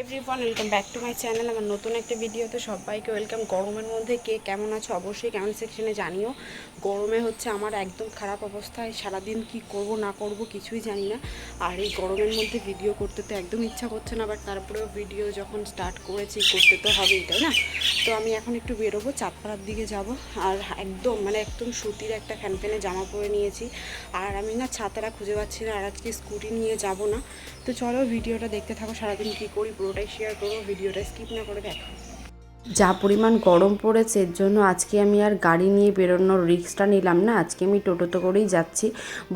Everyone welcome back to my channel আমার নতুন একটা ভিডিওতে সবাইকে ওয়েলকাম গরমের মধ্যে কে কেমন আছে অবশ্যই কেমন সেকশনে জানিও। গরমে হচ্ছে আমার একদম খারাপ অবস্থায়। সারাদিন কি করব, না করব কিছুই জানি না। আর এই গরমের মধ্যে ভিডিও করতে তো একদম ইচ্ছা করছে না বাট তারপরেও ভিডিও যখন স্টার্ট করেছি, করতে তো হবেই, তাই না? তো আমি এখন একটু বেরোবো, চাঁদপাড়ার দিকে যাব। আর একদম মানে একদম সুতির একটা ফ্যানফ্যানে জামা পরে নিয়েছি। আর আমি না ছাতাটা খুঁজে পাচ্ছি না, আর আজকে স্কুটি নিয়ে যাব না। তো চলো ভিডিওটা দেখতে থাকো সারাদিন কী করি, পুরোটাই শেয়ার করব ভিডিওটা স্কিপ না করে দেখো। যা পরিমাণ গরম পড়েছে, এর জন্য আজকে আমি আর গাড়ি নিয়ে বেরোনোর রিক্সটা নিলাম না। আজকে আমি টোটোতে করেই যাচ্ছি।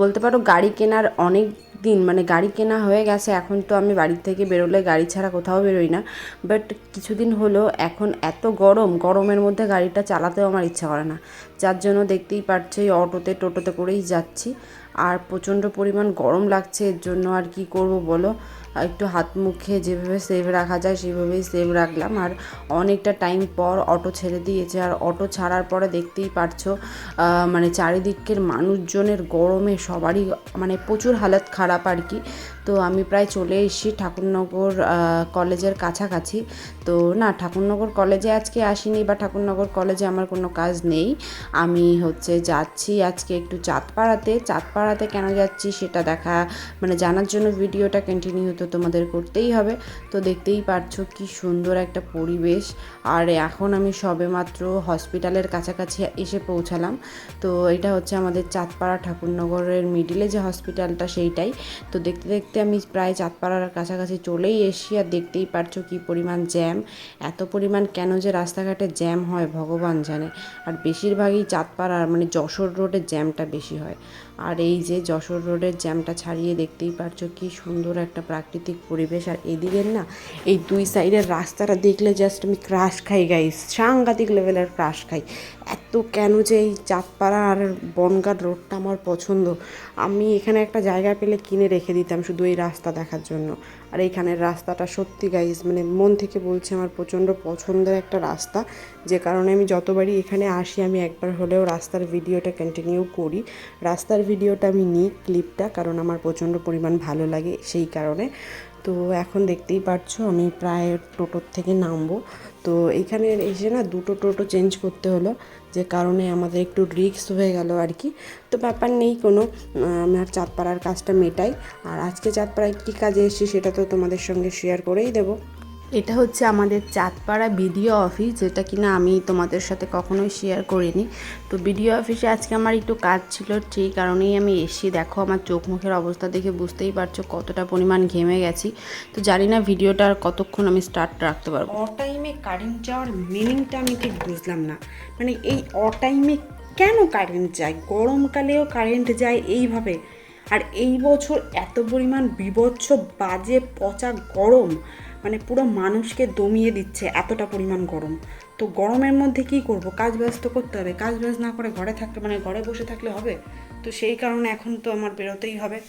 বলতে পারো গাড়ি কেনার অনেক দিন মানে গাড়ি কেনা হয়ে গেছে, এখন তো আমি বাড়ি থেকে বেরোলে গাড়ি ছাড়া কোথাও বেরোই না। বাট কিছুদিন হলো, এখন এত গরম, গরমের মধ্যে গাড়িটা চালাতেও আমার ইচ্ছা করে না। যার জন্য দেখতেই পাচ্ছ এই অটোতে, টোটোতে করেই যাচ্ছি। আর প্রচণ্ড পরিমাণ গরম লাগছে, এর জন্য আর কি করব বলো? একটু হাত মুখে যেভাবে সেভ রাখা যায়, সেভাবেই সেভ রাখলাম। আর অনেকটা টাইম পর অটো ছেড়ে দিয়েছে। আর অটো ছাড়ার পরে দেখতেই পারছ মানে চারিদিকের মানুষজনের গরমে সবারই মানে প্রচুর হালাত খারাপ আর কি। তো আমি প্রায় চলে এসেছি ঠাকুরনগর কলেজের কাছাকাছি। তো না, ঠাকুরনগর কলেজে আজকে আসিনি বা ঠাকুরনগর কলেজে আমার কোনো কাজ নেই। আমি হচ্ছে যাচ্ছি আজকে একটু চাঁদপাড়াতে। চাঁদপাড়াতে কেন যাচ্ছি সেটা দেখা মানে জানার জন্য ভিডিওটা কন্টিনিউ তো তোমাদের করতেই হবে। তো দেখতেই পারছ কি সুন্দর একটা পরিবেশ। আর এখন আমি সবেমাত্র হসপিটালের কাছাকাছি এসে পৌঁছালাম। তো এটা হচ্ছে আমাদের চাঁদপাড়া ঠাকুরনগরের মিডিলে যে হসপিটালটা সেইটাই। তো দেখতে দেখতে আমি প্রায় চাঁদপাড়ার কাছাকাছি চলেই এসি আর দেখতেই পারছ কি পরিমাণ জ্যাম। এত পরিমাণ কেন যে রাস্তাঘাটে জ্যাম হয়, ভগবান জানে। আর বেশিরভাগই চাঁদপাড়ার মানে যশোর রোডে জ্যামটা বেশি হয়। আর এই যে যশোর রোডের জ্যামটা ছাড়িয়ে দেখতেই পারছ কি সুন্দর একটা প্রাকৃতিক পরিবেশ। আর এদিকের না, এই দুই সাইডের রাস্তাটা দেখলে জাস্ট আমি ক্রাশ খাই গাই সাংঘাতিক লেভেলের ক্রাশ খাই। এত কেন যে এই চাঁদপাড়া আর বনগাঁ রোডটা আমার পছন্দ। আমি এখানে একটা জায়গা পেলে কিনে রেখে দিতাম শুধু এই রাস্তা দেখার জন্য। আর এইখানের রাস্তাটা সত্যি গাইজ মানে মন থেকে বলছি আমার প্রচণ্ড পছন্দের একটা রাস্তা। যে কারণে আমি যতবারই এখানে আসি, আমি একবার হলেও রাস্তার ভিডিওটা কন্টিনিউ করি। রাস্তার ভিডিওটা আমি নিই ক্লিপটা কারণ আমার প্রচণ্ড পরিমাণ ভালো লাগে সেই কারণে। তো এখন দেখতেই পারছ, আমি প্রায় টোটোর থেকে নামবো। তো এইখানে এসে না দুটো টোটো চেঞ্জ করতে হলো। যে কারণে আমাদের একটু রিক্স হয়ে গেল আর কি। তো ব্যাপার নেই কোনো আমার চাঁদপাড়ার কাজটা মেটাই। আর আজকে চাঁদপাড়ায় কী কাজে এসেছি সেটা তো তোমাদের সঙ্গে শেয়ার করেই দেবো। এটা হচ্ছে আমাদের চাঁদপাড়া বিডিও অফিস, যেটা কিনা আমি তোমাদের সাথে কখনোই শেয়ার করিনি। তো বিডিও অফিসে আজকে আমার একটু কাজ ছিল, সেই কারণেই আমি এসেছি দেখো আমার চোখ মুখের অবস্থা দেখে বুঝতেই পারছ কতটা পরিমাণ ঘেমে গেছি। তো জানি না ভিডিওটা আর কতক্ষণ আমি স্টার্ট রাখতে পারব। অটাইমে কারেন্ট যাওয়ার মিনিংটা আমি ঠিক বুঝলাম না। মানে এই অটাইমে কেন কারেন্ট যায়? গরমকালেও কারেন্ট যায় এইভাবে। আর এই বছর এত পরিমাণ বিভৎস বাজে পচা গরম। মানে পুরো মানুষকে দমিয়ে দিচ্ছে এতটা পরিমাণ গরম। তো গরমের মধ্যে কি করব? কাজ বাজ তো করতে হবে। কাজ বাজ না করে ঘরে থাকলে মানে ঘরে বসে থাকলে হবে? তো সেই কারণে এখন তো আমার বেরোতেই হবে।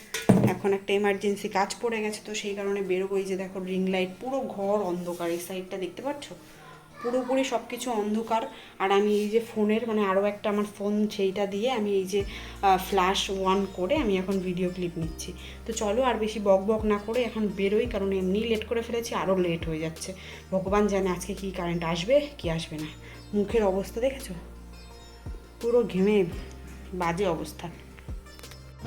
এখন একটা এমার্জেন্সি কাজ পড়ে গেছে, তো সেই কারণে বেরোবো। এই যে দেখো রিং লাইট পুরো ঘর অন্ধকার। এই সাইডটা দেখতে পাচ্ছ? পুরোপুরি সব কিছু অন্ধকার। আর আমি এই যে ফোনের মানে আরও একটা আমার ফোন, সেইটা দিয়ে আমি এই যে ফ্ল্যাশ ওয়ান করে আমি এখন ভিডিও ক্লিপ নিচ্ছি। তো চলো আর বেশি বক বক না করে এখন বেরোই, কারণ এমনি লেট করে ফেলেছি আরও লেট হয়ে যাচ্ছে। ভগবান জানে আজকে কি কারেন্ট আসবে, কি আসবে না। মুখের অবস্থা দেখেছ? পুরো ঘেমে বাজে অবস্থা।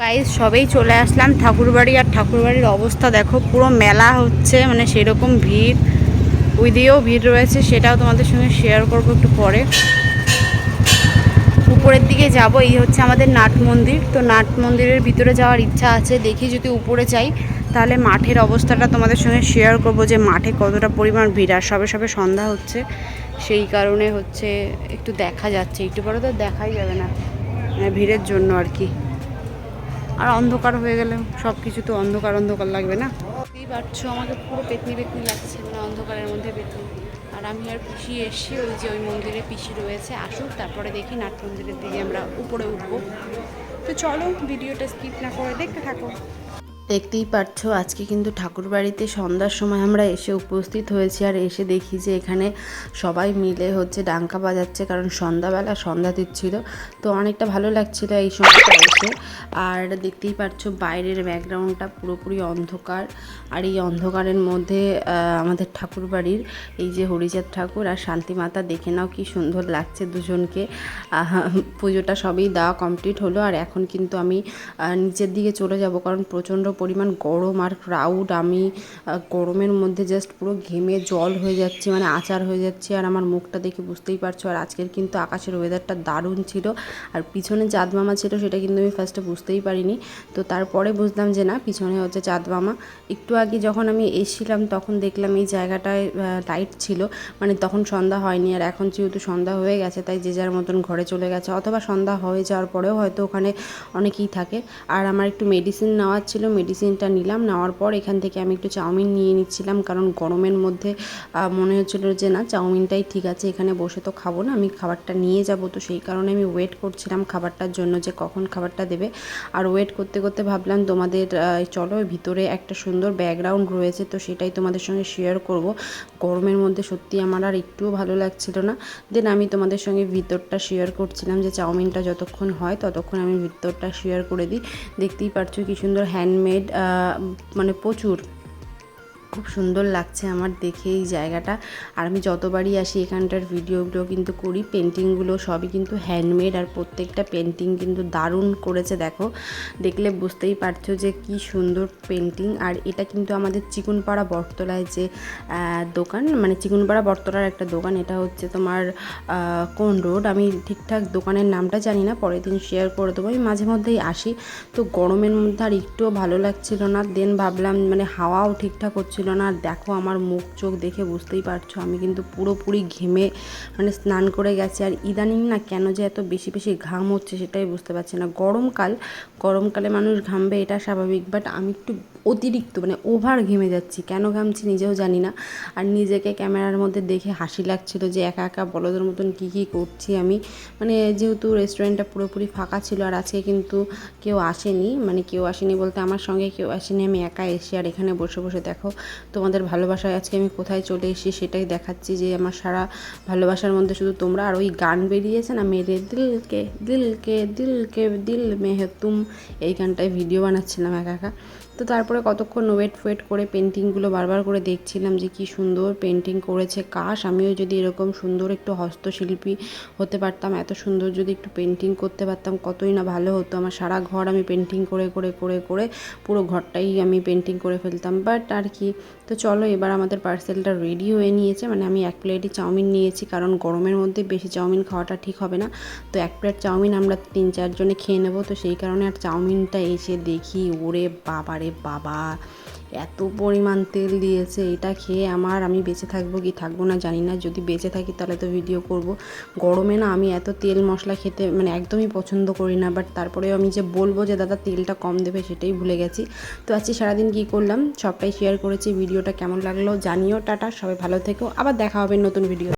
গাইজ সবেই চলে আসলাম ঠাকুরবাড়ি, আর ঠাকুরবাড়ির অবস্থা দেখো, পুরো মেলা হচ্ছে মানে সেরকম ভিড়। ওই দিয়েও ভিড় রয়েছে, সেটাও তোমাদের সঙ্গে শেয়ার করব একটু পরে। উপরের দিকে যাব, এই হচ্ছে আমাদের নাট মন্দির। তো নাট মন্দিরের ভিতরে যাওয়ার ইচ্ছা আছে, দেখি যদি উপরে যাই, তাহলে মাঠের অবস্থাটা তোমাদের সঙ্গে শেয়ার করব যে মাঠে কতটা পরিমাণ ভিড় আর সবে সবে সন্ধ্যা হচ্ছে। সেই কারণে হচ্ছে একটু দেখা যাচ্ছে, একটু পরে তো দেখাই যাবে না মানে ভিড়ের জন্য আর কি। আর অন্ধকার হয়ে গেলে সব কিছু তো অন্ধকার অন্ধকার লাগবে না। বুঝতেই পারছ আমাকে পুরো পেতনি পেতনি লাগছে মানে অন্ধকারের মধ্যে পেতনি। আর আমি আর পিসি এসছি, ওই যে ওই মন্দিরে পিসি রয়েছে, আসুক, তারপরে দেখি নাট মন্দিরের দিকে আমরা উপরে উঠবো। তো চলো, ভিডিওটা স্কিপ না করে দেখতে থাকো। দেখতেই পাচ্ছ আজকে কিন্তু ঠাকুরবাড়িতে সন্ধ্যার সময় আমরা এসে উপস্থিত হয়েছি আর এসে দেখি যে এখানে সবাই মিলে হচ্ছে ডাঙ্কা বাজাচ্ছে কারণ সন্ধ্যাবেলা সন্ধ্যা দিচ্ছিল। তো অনেকটা ভালো লাগছিল এই সময়টা এসে। আর দেখতেই পাচ্ছ বাইরের ব্যাকগ্রাউন্ডটা পুরোপুরি অন্ধকার। আর এই অন্ধকারের মধ্যে আমাদের ঠাকুর বাড়ির এই যে হরিচাঁদ ঠাকুর আর শান্তিমাতা, দেখে নাও কি সুন্দর লাগছে দুজনকে। পুজোটা সবই দেওয়া কমপ্লিট হলো আর এখন কিন্তু আমি নিচের দিকে চলে যাব কারণ প্রচণ্ড পরিমাণ গরম আর ক্রাউড আমি গরমের মধ্যে জাস্ট পুরো ঘেমে জল হয়ে যাচ্ছি মানে আচার হয়ে যাচ্ছে আর আমার মুখটা দেখে বুঝতেই পারছ। আর আজকের কিন্তু আকাশের ওয়েদারটা দারুণ ছিল। আর পিছনে চাঁদ মামা ছিল সেটা কিন্তু আমি ফার্স্টে বুঝতেই পারিনি। তো তারপরে বুঝলাম যে না, পিছনে হচ্ছে চাঁদ মামা। একটু আগে যখন আমি এসেছিলাম তখন দেখলাম এই জায়গাটায় লাইট ছিল। মানে তখন সন্ধ্যা হয়নি আর এখন যেহেতু সন্ধ্যা হয়ে গেছে, তাই যে যার মতন ঘরে চলে গেছে। অথবা সন্ধ্যা হয়ে যাওয়ার পরেও হয়তো ওখানে অনেকেই থাকে। আর আমার একটু মেডিসিন নেওয়ার ছিল মেডিসিনটা নিলাম, নেওয়ার পর এখান থেকে আমি একটু চাউমিন নিয়ে নিচ্ছিলাম, কারণ গরমের মধ্যে মনে হচ্ছিল যে না, চাউমিনটাই ঠিক আছে, এখানে বসে তো খাব না, আমি খাবারটা নিয়ে যাব। তো সেই কারণে আমি ওয়েট করছিলাম খাবারটার জন্য যে কখন খাবারটা দেবে। আর ওয়েট করতে করতে ভাবলাম তোমাদের চলো ভিতরে একটা সুন্দর ব্যাকগ্রাউন্ড রয়েছে, তো সেটাই তোমাদের সঙ্গে শেয়ার করব। গরমের মধ্যে সত্যি আমার আর একটুও ভালো লাগছিল না। দেন আমি তোমাদের সঙ্গে ভিতরটা শেয়ার করছিলাম যে চাউমিনটা যতক্ষণ হয় ততক্ষণ আমি ভিতরটা শেয়ার করে দিই। দেখতেই পারছ কি সুন্দর হ্যান্ডমেড মানে প্রচুর। খুব সুন্দর লাগছে আমার দেখে এই জায়গাটা। আর আমি যতবারই আসি এখানটার ভিডিওগুলো কিন্তু করি পেন্টিংগুলো সবই কিন্তু হ্যান্ডমেড আর প্রত্যেকটা পেন্টিং কিন্তু দারুণ করেছে, দেখো। দেখলে বুঝতেই পারছ যে কি সুন্দর পেন্টিং আর এটা কিন্তু আমাদের চিকুনপাড়া বটতলায় যে দোকান মানে চিকুনপাড়া বটতলার একটা দোকান, এটা হচ্ছে তোমার কোন রোড? আমি ঠিকঠাক দোকানের নামটা জানি না, পরের দিন শেয়ার করে দেবো। আমি মাঝে মধ্যেই আসি। তো গরমের মধ্যে আর একটুও ভালো লাগছিল না। দেন ভাবলাম মানে হাওয়াও ঠিকঠাক হচ্ছিল না। আর দেখো আমার মুখ চোখ দেখে বুঝতেই পারছ, আমি কিন্তু পুরোপুরি ঘেমে মানে স্নান করে গেছি। আর ইদানিং না কেন যে এত বেশি বেশি ঘাম হচ্ছে সেটাই বুঝতে পারছি না। গরমকাল, গরমকালে মানুষ ঘামবে এটা স্বাভাবিক বাট আমি একটু অতিরিক্ত মানে ওভার ঘেমে যাচ্ছি। কেন ঘামছি নিজেও জানি না। আর নিজেকে ক্যামেরার মধ্যে দেখে হাসি লাগছিল যে একা একা বলদের মতন কী কী করছি আমি। মানে যেহেতু রেস্টুরেন্টটা পুরোপুরি ফাঁকা ছিল আর আজকে কিন্তু কেউ আসেনি মানে কেউ আসেনি বলতে আমার সঙ্গে কেউ আসেনি, আমি একা এসে আর এখানে বসে বসে দেখো তোমাদের ভালোবাসায় আজকে আমি কোথায় চলে এসেছি সেটাই দেখাচ্ছি যে আমার সারা ভালোবাসার মধ্যে শুধু তোমরা আর ওই গান বেরিয়েছে না, মেরে দিলকে দিলকে দিলকে, দিল মে হে তুম এই গানটায় ভিডিও বানাচ্ছিলাম একা একা। তো তারপরে কতক্ষণ ওয়েট ফোয়েট করে পেন্টিংগুলো বারবার করে দেখছিলাম যে কি সুন্দর পেন্টিং করেছে কাশ। আমিও যদি এরকম সুন্দর একটু হস্তশিল্পী হতে পারতাম, এত সুন্দর যদি একটু পেন্টিং করতে পারতাম, কতই না ভালো হতো। আমার সারা ঘর আমি পেন্টিং করে করে করে করে পুরো ঘরটাই আমি পেন্টিং করে ফেলতাম। বাট আর কি তো চলো এবার আমাদের পার্সেলটা রেডি হয়ে নিয়েছে। মানে আমি এক প্লেটই চাউমিন নিয়েছি, কারণ গরমের মধ্যে বেশি চাউমিন খাওয়াটা ঠিক হবে না। তো এক প্লেট চাউমিন আমরা তিন চারজনে খেয়ে নেব। তো সেই কারণে আর চাউমিনটা এসে দেখি, ওরে বাবারে বাবা! এত পরিমাণ তেল দিয়েছে, এটা খেয়ে আমার আমি বেঁচে থাকব কি থাকব না জানি না। যদি বেঁচে থাকি তাহলে তো ভিডিও করব। গরমে না আমি এত তেল মশলা খেতে মানে একদমই পছন্দ করি না বাট তারপরেও আমি যে বলব যে দাদা তেলটা কম দেবে সেটাই ভুলে গেছি। তো আজকে সারাদিন কি করলাম? সবটাই শেয়ার করেছি ভিডিওটা কেমন লাগল জানিও, টাটা, সবাই ভালো থেকো, আবার দেখা হবে নতুন ভিডিও